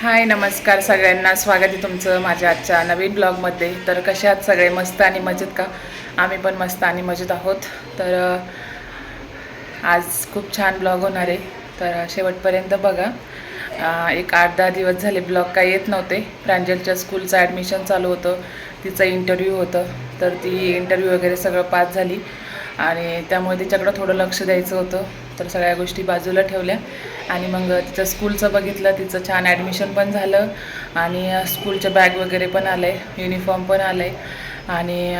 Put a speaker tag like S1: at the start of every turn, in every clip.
S1: हाय नमस्कार सगळ्यांना. स्वागत आहे तुमचं माझ्या आजच्या नवीन ब्लॉगमध्ये. तर कसे आहात सगळे? मस्त आणि मजेत का? आम्ही पण मस्त आणि मजेत आहोत. तर आज खूप छान ब्लॉग होणार आहे. तर शेवटपर्यंत बघा. एक आठ दहा दिवस झाले ब्लॉग काही येत नव्हते. प्रांजलच्या स्कूलचं ॲडमिशन चालू होतं. तिचं इंटरव्ह्यू होतं. तर ती इंटरव्ह्यू वगैरे सगळं पास झाली. आणि त्यामुळे तिच्याकडं थोडं लक्ष द्यायचं होतं. तर सगळ्या गोष्टी बाजूला ठेवल्या. आणि मग तिचं स्कूलचं बघितलं तिचं छान ॲडमिशन पण झालं. आणि स्कूलच्या बॅग वगैरे पण आलं आहे युनिफॉर्म पण आलं. आहे आणि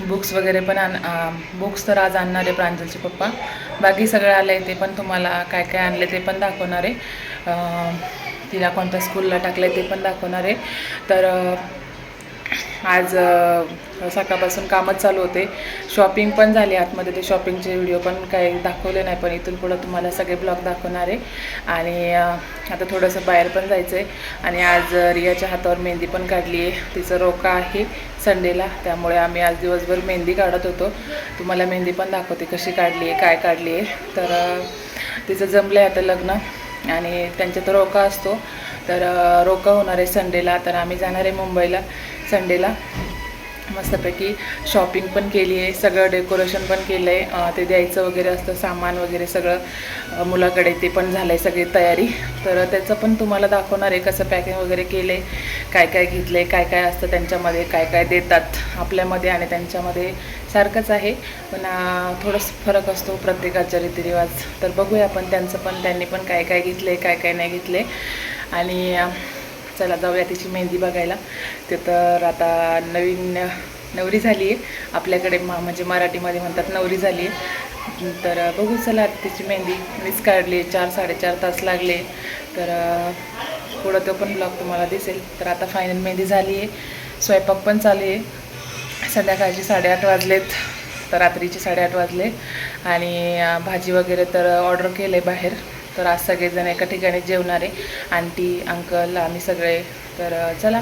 S1: बुक्स वगैरे पण आण बुक्स तर आज आणणार आहे प्रांजलचे पप्पा. बाकी सगळं आलं आहे ते पण तुम्हाला काय काय आणले ते पण दाखवणार आहे. तिला कोणत्या स्कूलला टाकलं आहे ते पण दाखवणार आहे. तर आज सकाळपासून कामच चालू होते. शॉपिंग पण झाली आतमध्ये. ते शॉपिंगचे व्हिडिओ पण काही दाखवले नाही पण इथून पुढं तुम्हाला सगळे ब्लॉग दाखवणार आहे. आणि आता थोडंसं बाहेर पण जायचं आहे आणि आज रियाच्या हातावर मेहंदी पण काढली आहे. तिचं रोका आहे संडेला. त्यामुळे आम्ही आज दिवसभर मेहंदी काढत होतो. तुम्हाला मेहंदी पण दाखवते कशी काढली आहे काय काढली आहे. तर तिचं जमलं आहे आता लग्न. आणि त्यांच्या तर रोका असतो. तर रोका होणार आहे संडेला. तर आम्ही जाणार आहे मुंबईला. संडेला मस्तपैकी शॉपिंग पण केली आहे सगळं डेकोरेशन पण केलं आहे ते द्यायचं वगैरे असतं सामान वगैरे सगळं मुलाकडे ते पण झालं आहे सगळी तयारी. तर त्याचं पण तुम्हाला दाखवणार आहे कसं पॅकिंग वगैरे केलं आहे काय काय घेतलं आहे काय काय असतं त्यांच्यामध्ये काय काय देतात आपल्यामध्ये आणि त्यांच्यामध्ये सारखंच आहे. पण अ, थोडंसं फरक असतो प्रत्येकाच्या रीतिरिवाज. तर बघूया आपण त्यांचं पण त्यांनी पण काय काय घेतलं आहे काय काय नाही घेतले आणि चला जाऊया तिची मेहंदी बघायला. ते तर आता नवीन नवरी झाली आहे आपल्याकडे मा म्हणजे मराठीमध्ये म्हणतात नवरी झाली आहे तर बघू चला तिची मेहंदी. मीच काढली चार साडेचार तास लागले. तर पुढं तो पण ब्लॉग तुम्हाला दिसेल. तर आता फायनल मेहंदी झाली आहे स्वयंपाक पण चालू आहे संध्याकाळचे साडेआठ वाजलेत. तर रात्रीचे साडेआठ वाजले. आणि भाजी वगैरे तर ऑर्डर केलं आहे बाहेर. तर आज सगळेजण एका ठिकाणी जेवणार आहे. आंटी अंकल आम्ही सगळे. तर चला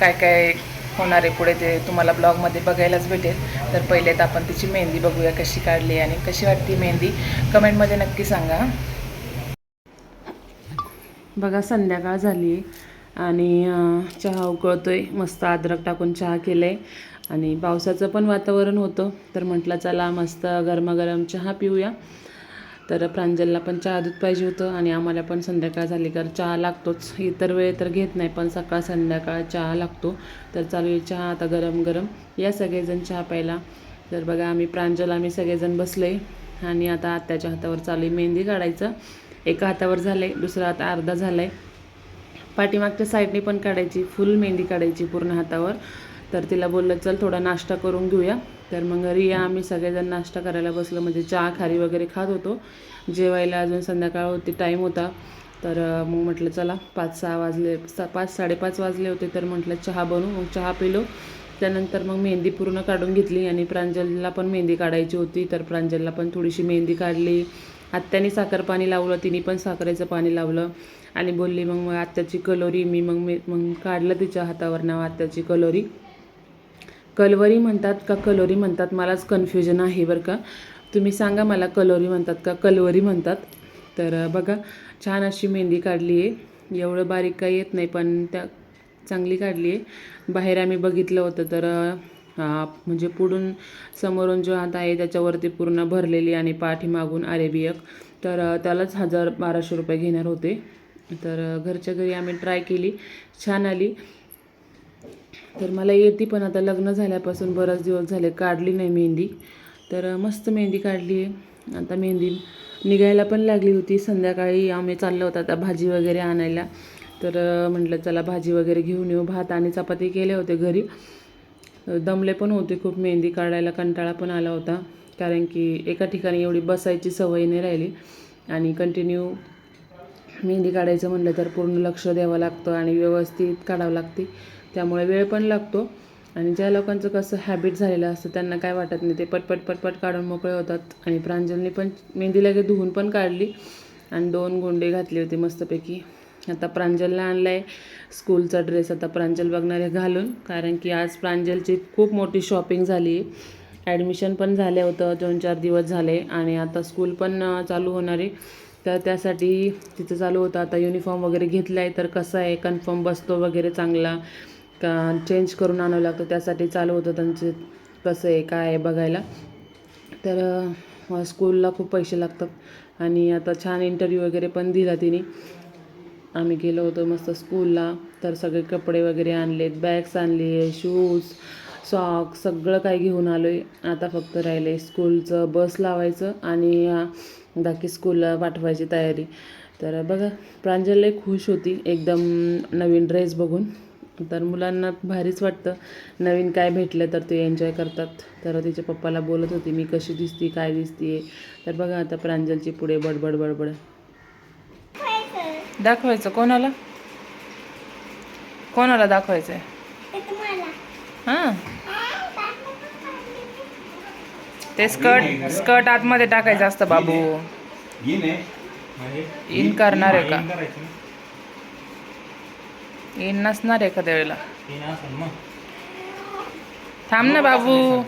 S1: काय काय होणार आहे पुढे ते तुम्हाला ब्लॉगमध्ये बघायलाच भेटेल. तर पहिले तर आपण तिची मेहंदी बघूया कशी काढली आणि कशी वाटते मेहंदी? कमेंटमध्ये नक्की सांगा. बघा संध्याकाळ झाली आहे आणि चहा उकळतो आहे मस्त अद्रक टाकून चहा केलं आहे आणि पावसाचं पण वातावरण होतं. तर म्हटलं चला मस्त गरमागरम चहा पिऊया. तर प्रांजलला पण चहा दूध पाहिजे होतं आणि आम्हाला पण संध्याकाळ झाली तर चहा लागतोच. इतर वेळ तर घेत नाही पण सकाळ संध्याकाळ चहा लागतो. तर चालू आहे चहा आता गरम गरम. या सगळेजण चहा प्यायला. तर बघा आम्ही प्रांजल आम्ही सगळेजण बसले आणि आता आत्याच्या हातावर चालू आहे मेहंदी काढायचं. एका हातावर झालं आहे दुसरा हात अर्धा झाला आहे पाठीमागच्या साईडने पण काढायची फुल मेहंदी काढायची पूर्ण हातावर. तर तिला बोललं चल थोडा नाश्ता करून घेऊया. तर मग रिया आम्ही सगळेजण नाश्ता करायला बसलो. म्हणजे चहा खारी वगैरे खात होतो. जेवायला अजून संध्याकाळ होती टाईम होता. तर मग म्हटलं चला पाच सहा वाजले सा पाच साडेपाच वाजले होते तर म्हटलं चहा बनवू. मग चहा पिलो. त्यानंतर मग मेहंदी पूर्ण काढून घेतली आणि प्रांजलला पण मेहंदी काढायची होती. तर प्रांजलला पण थोडीशी मेहंदी काढली. आत्याने साखर पाणी लावलं तिने पण साखरेचं पाणी लावलं. आणि बोलली मग मग आत्याची कलोरी मी मग मी मग काढलं तिच्या हातावर नाव आत्याची कलोरी. कलवरी म्हणतात का कलोरी म्हणतात? मलाच कन्फ्युजन आहे बरं का. तुम्ही सांगा मला कलोरी म्हणतात का कलवरी म्हणतात? तर बघा छान अशी मेहंदी काढली आहे एवढं बारीक काही येत नाही पण त्या चांगली काढली आहे बाहेर आम्ही बघितलं होतं तर म्हणजे पुढून समोरून जो हात आहे त्याच्यावरती पूर्ण भरलेली आणि पाठीमागून अरेबियक. तर त्यालाच हजार बाराशे रुपये घेणार होते. तर घरच्या घरी आम्ही ट्राय केली. छान आली. तर मला येते पण आता लग्न झाल्यापासून बराच दिवस झाले काढली नाही मेहंदी. तर मस्त मेहंदी काढली आहे. आता मेहंदी निघायला पण लागली होती. संध्याकाळी आम्ही चाललो होतो आता भाजी वगैरे आणायला. तर म्हटलं चला भाजी वगैरे घेऊन येऊ. भात आणि चपाती केले होते घरी. दमले पण होते खूप मेहंदी काढायला. कंटाळा पण आला होता. कारण की एका ठिकाणी एवढी बसायची सवय नाही राहिली. आणि कंटिन्यू मेहंदी काढायचं म्हटलं तर पूर्ण लक्ष द्यावं लागतं आणि व्यवस्थित काढावं लागते. त्यामुळे वेळ पण लागतो. आणि ज्या लोकांचं कसं हॅबिट झालेलं असतं त्यांना काय वाटत नाही ते पटपट पटपट काढून मोकळे होतात. आणि प्रांजलने पण मेहंदी लगेच धुवून पण काढली. आणि दोन गोंडे घातले होते मस्तपैकी. आता प्रांजलला आणला आहे स्कूलचा ड्रेस आता प्रांजल बघणार आहे घालून. कारण की आज प्रांजलची खूप मोठी शॉपिंग झाली. ॲडमिशन पण झालं होतं. दोन चार दिवस झाले. आणि आता स्कूल पण चालू होणार आहे. तर त्यासाठी तिथं चालू होतं. आता युनिफॉर्म वगैरे घेतला आहे तर कसं आहे? कन्फर्म बसतो वगैरे चांगला. का चेंज करून आणावं लागतं त्यासाठी चालू होतं त्यांचे कसं आहे काय आहे बघायला. तर स्कूलला खूप पैसे लागतात. आणि आता छान इंटरव्ह्यू वगैरे पण दिला तिने. आम्ही गेलो होतो मस्त स्कूलला तर सगळे कपडे वगैरे आणलेत बॅग्स आणले शूज सॉक्स सगळं काही घेऊन आलो आहे आता फक्त राहिलं आहे स्कूलचं बस लावायचं आणि बाकी स्कूलला पाठवायची तयारी. तर बघा प्रांजल लई खुश होती. एकदम नवीन ड्रेस बघून. तर मुलांना भारीच वाटतं. नवीन काय भेटलं तर ते एन्जॉय करतात. तर तिच्या पप्पाला बोलत होती मी कशी दिसती काय दिसते तर बघा आता प्रांजलची पुढे बडबड बडबड. दाखवायचं. कोणाला? कोणाला दाखवायचं आहे हां. ते स्कर्ट स्कर्ट आतमध्ये टाकायचं असतं बाबू.
S2: इन
S1: करणार आहे का?
S2: इन करायचं ना.
S1: इन नसणार एखाद्या वेळेला थांब ना बाबू.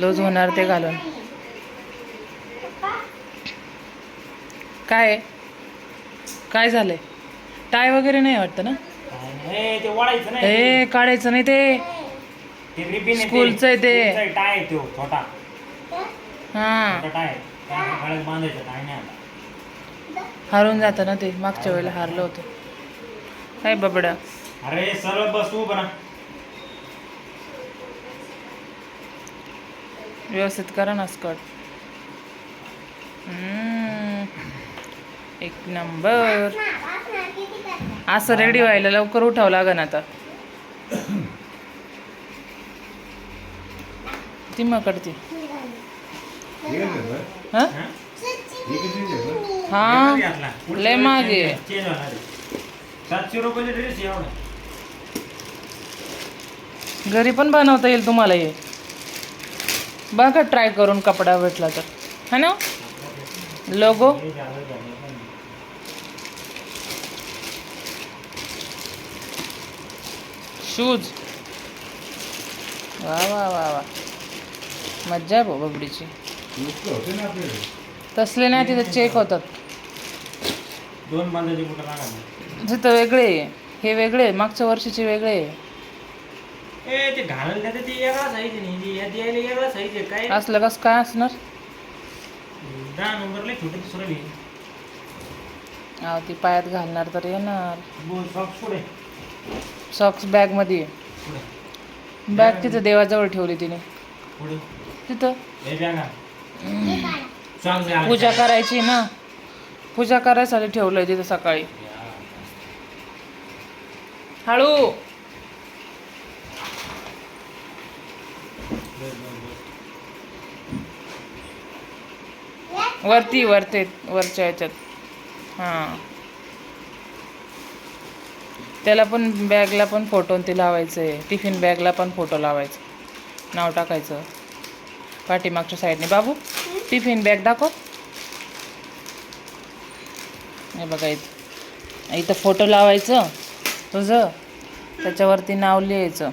S1: लूज होणार ते घालून. काय? काय झालंय? टाय वगैरे नाही वाटतं ना?
S2: ए
S1: काढायचं नाही ते. स्कूलचं आहे ते. हां.
S2: गळ्यात बांधायचं टाय नाही आता.
S1: हरून जातं ना ते मागच्या वेळेला हारलं होतं. काय बबडा?
S2: अरे सरळ बस उभं ना
S1: व्यवस्थित करा ना स्कर्ट. हम्म. एक नंबर. असं रेडी व्हायला लवकर उठावं लागन आता. ती मकडती. हा?
S2: हा?
S1: लय मागे.
S2: सातशे ड्रेस एवढा
S1: घरी पण बनवता येईल तुम्हाला हे. बघा ट्राय करून कपडा भेटला तर. है ना? लोगो शूज वा वा वा वा. मज्जा आहे भाऊ बबडीची. तसले नाही तिथे चेक होतात.
S2: दोन बांधाचे कुठं लागणार
S1: तिथं वेगळे. हे वेगळे. मागच्या वर्षीचे वेगळे आहे.
S2: ए ते घालायला देते ते वेगळा साईज नाही ते यात यायला वेगळा साईज आहे. काय?
S1: असलं कसं काय असणार?
S2: दहा नंबरला छोटे दुसरं
S1: अहो ती पायात घालणार तर येणार.
S2: सॉक्स पुढे
S1: सॉक्स बॅगमध्ये बॅग तिथं देवाजवळ ठेवली तिने. तिथं.
S2: हे बॅगा.
S1: पूजा करायची ना? पूजा करायसाठी ठेवलंय तिथं सकाळी. हळू. वरती वरते वरच्या ह्याच्यात. हां. त्याला पण बॅगला पण फोटो ते लावायचं आहे टिफिन बॅगला पण फोटो लावायचं. नाव टाकायचं. पाठीमागच्या साईडने. बाबू टिफिन बॅग दाखव. हे बघा इथं. इथं फोटो लावायचं तुझं. त्याच्यावरती नाव लिहायचं.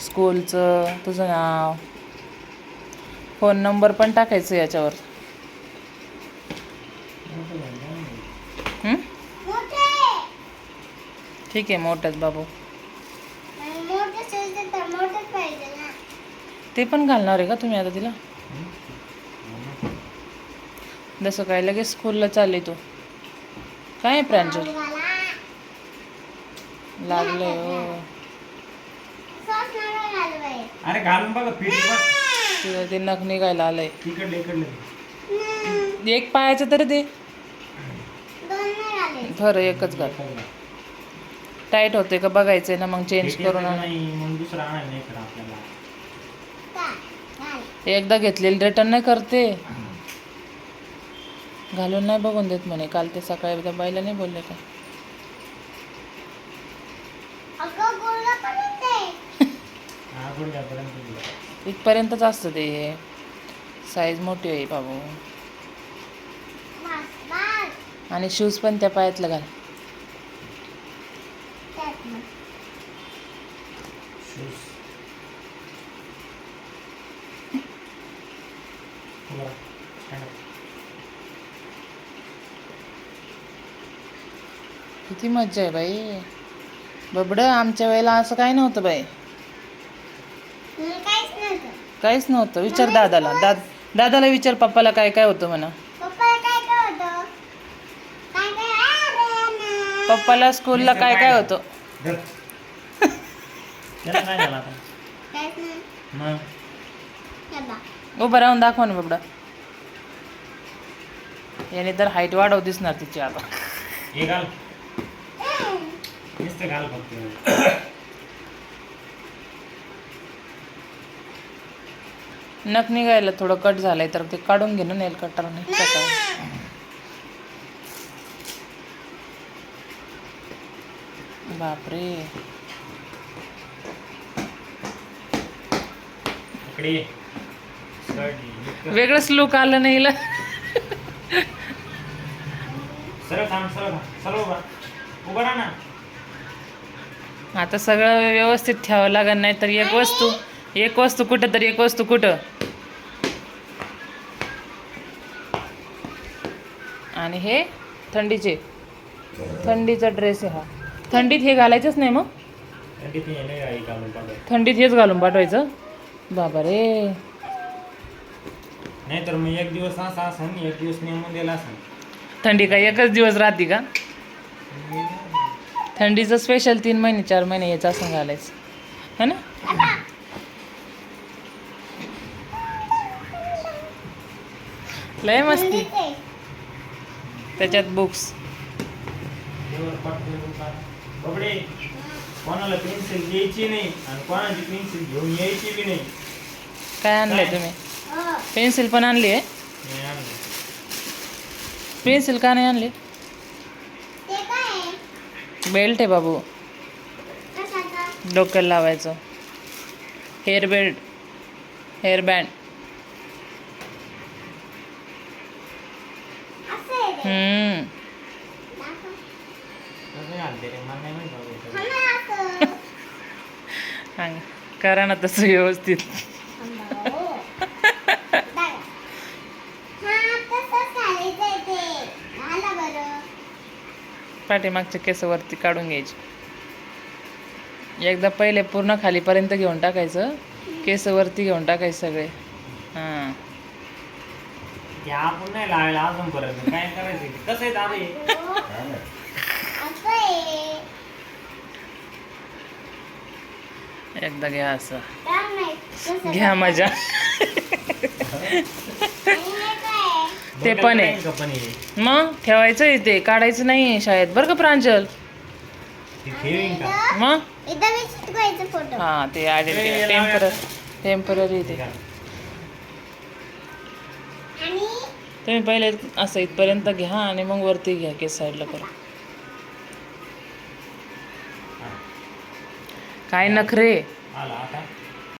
S1: स्कूलचं तुझं नाव. फोन नंबर पण टाकायचं याच्यावर? ठीक आहे मोठंच बाबू. ते पण घालणार आहे का तुम्ही आता तिला? जसं काय लगेच स्कूलला चालली तू. काय प्रांजल? लागलंय हो.
S2: अरे घालून बघा
S1: ते नख निघायला आलंय. एक पायाचं तरी दे. बरं एकच घाल. टाईट होते का बघायचंय ना मग चेंज करून
S2: दुसरं आणायला नाही खरं आपल्याला
S1: एकदा घेतलेली रिटर्न नाही करते. घालून नाही बघून देत म्हणे. काल ते सकाळी त्या बाईला नाही बोलले का?
S2: हा
S1: इथपर्यंतच असतं ते. साईज मोठी आहे बाबू. आणि शूज पण त्या पायातलं घाल.
S2: शूज
S1: किती मज्जा आहे बाई. बबड आमच्या वेळेला असं काही नव्हतं बाई.
S3: काहीच नव्हतं.
S1: विचार दादाला. दाद दादाला विचार पप्पाला काय काय होतं म्हणा.
S3: पप्पाला काय काय होतं? काय काय? अरे ना.
S1: पप्पाला स्कूलला काय काय होतं?
S2: काय झालं
S1: उभं राहून दाखवा ना बबडा. याने तर हाईट वाढव दिसणार तिची आता.
S2: हे घाल. नुसतं घाल फक्त.
S1: नख निघायला थोडं कट झालंय तर ते काढून घे ना नेल कटरने सकाळी बापरे.
S2: इकडे.
S1: वेगळंच लुक आलं नाही आता सगळं व्यवस्थित ठेवावं लागेल नाही तर एक वस्तू एक वस्तू कुठं तर एक वस्तू कुठं? आणि हे थंडीचे. थंडीचा ड्रेस आहे हा. थंडीत हे घालायचंच नाही मग?
S2: थंडीत
S1: हेच घालून पाठवायचं? बाबा रे
S2: नाही तर मग एक दिवस असा असन एक दिवस नेमून दिला असन.
S1: थंडी काय एकच दिवस राहते का? थंडीचं स्पेशल तीन महिने चार महिने याचं असं घालायचं. है ना? लय मस्ती. त्याच्यात बुक्स
S2: कोणाला पेन्सिल घ्यायची नाही आणि कोणाची पेन्सिल घेऊन यायची बी नाही.
S1: काय आणलंय? तुम्ही. पेन्सिल पण आणली आहे. पेन्सिल का नाही आणली? बेल्ट आहे बाबू? डोक्याला लावायचं हेअर बेल्ट हेअर बँड
S3: असं आहे ते.
S1: हम्म
S3: दाखव.
S2: कसं घालते रे मला नाही माहीत बाबा.
S3: हा ना असं.
S1: सांग करा ना तसं व्यवस्थित
S3: थांबा, हो. दाखव. हा, तसंच घालायचंय ते. घाला बरं.
S1: पाठीमागच्या केस वरती काढून घ्यायचे एकदा पहिले पूर्ण खालीपर्यंत घेऊन टाकायचं केस वरती घेऊन टाकायचे सगळे हां
S2: ते आपण नाही लावायला अजून परत काय करायचं कसं आहे दादा हे?
S3: हो. असं आहे.
S1: एकदा घ्या असं घ्या मजा? ते पण आहे.
S2: हे?
S1: मग ठेवायचं आहे ते काढायचं नाही शाळेत. बरं का प्रांजल? मग? हां ते ॲडेड
S2: ए, याला
S1: टेम्पर
S2: लावा.
S1: टेंपररी ते. तुम्ही पहिले असं इथपर्यंत घ्या आणि मग वरती घ्या केस साईडला करा काय नखरे
S2: आला आता.